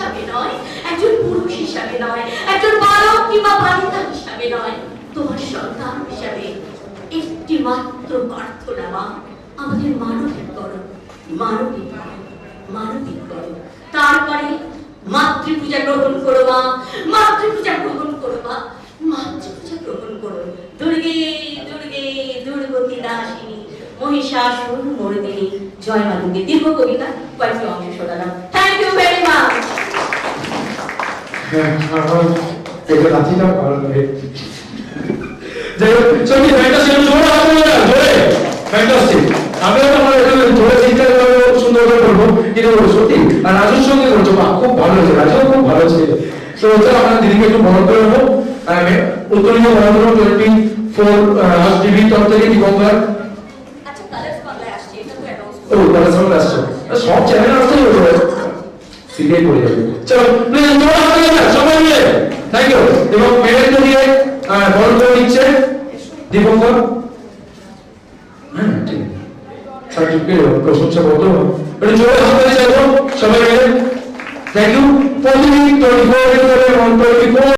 হিসাবে নয়, একজন পুরুষ হিসাবে নয়, একজন বালক কিংবা বালিকা হিসাবে নয়, তোমার সন্তান হিসাবে একটি মাত্র প্রার্থনা মা আমাদের মানবিক করো মানবিক মানবিক করো তারপরে মাতৃপূজা গ্রহণ করো মা, মাতৃপূজা গ্রহণ করো মা, মাতৃপূজা গ্রহণ করো। দুর্গে দুর্গে, দুর্গতি দাসিনী, মহিষাসুর মর্দিনী জয় মা দুর্গে। দীর্ঘ কবিতা, কয়েকটি অংশ শোনালাম। লাঠিটা ভালো যাই হোক সত্যি ফ্যান্টাস্টিক জোরে হাত তুলে না জোরে ফ্যান্টাস্টিক আমি আমার এখানে জোরে চিন্তা করে সুন্দর করে করব কিন্তু সত্যি আর রাজুর সঙ্গে করছ বাহ খুব ভালো হয়েছে রাজুও খুব ভালো ছিল তো হচ্ছে আমরা দিদিকে একটু বড় করে। নেব উত্তরীয় বড় টোয়েন্টি ফোর টিভির তরফ থেকে দিগঙ্গার কালার্স বাংলায় আসছে। এটা তো অ্যানাউন্স ও তাহলে আসছে। সব চ্যানেল আসতেই করে যাবে। চলো প্লিজ জোরে হাত সবাই মিলে থ্যাংক ইউ এবং তো দিয়ে বরণ করে নিচ্ছে দীপঙ্কর। হ্যাঁ সার্টিফিকেট প্রশংসা করতো একটু জোরে হাত চাইব সবাই মিলে। থ্যাংক ইউ প্রতিদিন টোয়েন্টি ফোর